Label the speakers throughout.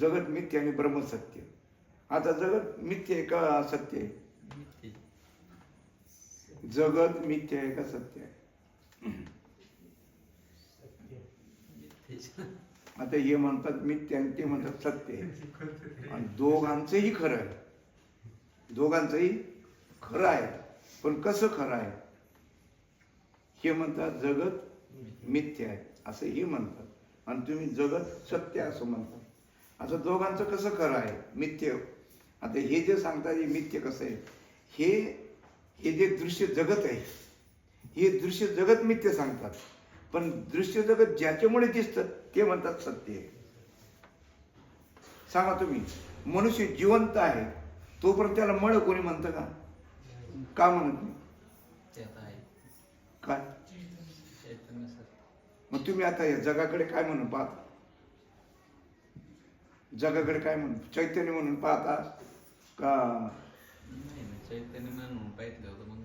Speaker 1: जगत मिथ्य आणि ब्रह्मसत्य. आता जगत मिथ्य आहे का सत्य आहे? जगत मिथ्य आहे का सत्य आहे? आता हे म्हणतात मिथ्य आणि ते म्हणतात सत्य आहे. आणि दोघांचंही खरं आहे. दोघांचंही खरं आहे. पण कसं खरं आहे? हे म्हणतात जगत मिथ्य आहे. असं हे म्हणतात. आणि तुम्ही जगत सत्य असं म्हणतात. आता दोघांचं कसं खरं आहे? मिथ्य. आता हे जे सांगतात हे मिथ्य कसं आहे? हे हे जे दृश्य जगत आहे हे दृश्य जगत मिथ्य सांगतात. पण दृश्य जगत ज्याच्यामुळे दिसतं ते म्हणतात सत्य आहे. सांगा तुम्ही मनुष्य जिवंत आहे तोपर्यंत त्याला मळ कोणी म्हणतं का? का म्हणत नाही? काय? मग तुम्ही आता या जगाकडे काय म्हणून पाहता? जगाकडे काय म्हणून? चैतन्य म्हणून पाहता का?
Speaker 2: नाही चैतन्य म्हणून पाहिजे होतं मग.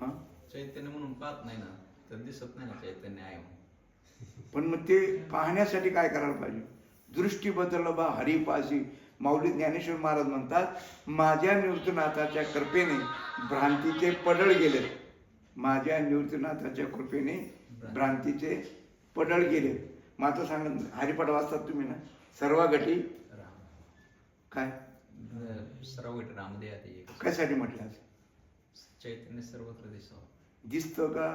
Speaker 1: हा?
Speaker 2: चैतन्य म्हणून पाहत नाही ना तर दिसत नाही ना चैतन्य आहे म्हणून.
Speaker 1: पण मग ते पाहण्यासाठी काय करायला पाहिजे? दृष्टी बदललं बा हरिपाशी. माऊली ज्ञानेश्वर महाराज म्हणतात माझ्या निवृत्तनाथाच्या कृपेने भ्रांतीचे पडळ गेले. माझ्या निवृत्तनाथाच्या कृपेने भ्रांतीचे पडळ गेले. मग आता सांगा हरिपाठ वाचतात तुम्ही ना? सर्व गटी काय
Speaker 2: सर्व गोष्टी रामदेव
Speaker 1: कशासाठी म्हटलं असं?
Speaker 2: चैतन्य सर्वत्र दिसावं.
Speaker 1: दिसतं का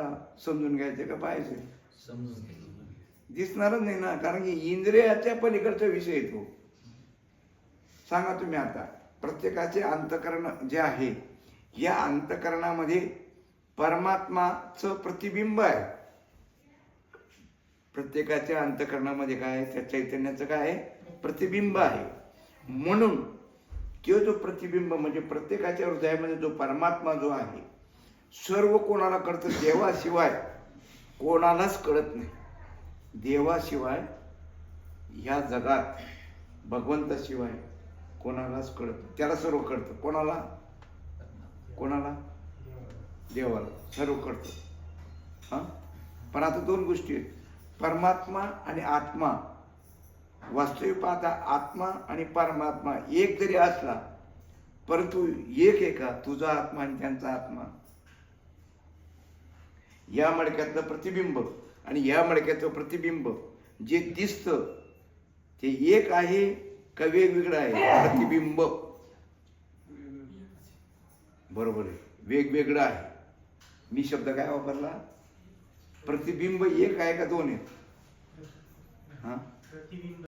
Speaker 1: समजून घ्यायचं का पाहायचं?
Speaker 2: समजून घ्यायचं.
Speaker 1: दिसणारच नाही ना कारण की इंद्रियाच्या पलीकडचा विषय येतो सांगा तुम्ही आता प्रत्येकाचे अंतकरण जे आहे या अंतकरणामध्ये परमात्माचं प्रतिबिंब आहे. प्रत्येकाच्या अंतकरणामध्ये काय आहे? त्या चैतन्याचं काय आहे? प्रतिबिंब आहे. म्हणून तो जो प्रतिबिंब म्हणजे प्रत्येकाच्या हृदयामध्ये जो परमात्मा जो आहे सर्व कोणाला कळतं? देवाशिवाय कोणालाच कळत नाही. देवाशिवाय ह्या जगात भगवंताशिवाय कोणालाच कळत त्याला सर्व कळतं. कोणाला? कोणाला? देवाला. सर्व कळतं. हां? पण आता दोन गोष्टी आहेत. परमात्मा आणि आत्मा. वास्तविक पाहता आत्मा आणि परमात्मा एक जरी असला परंतु एक आहे का तुझा आत्मा आणि त्यांचा आत्मा. या मडक्यातलं प्रतिबिंब आणि या मडक्याचं प्रतिबिंब जे दिसतं ते एक आहे का वेगवेगळं आहे? प्रतिबिंब. बरोबर आहे. वेगवेगळं आहे. मी शब्द काय वापरला? प्रतिबिंब एक आहे का दोन आहे हा?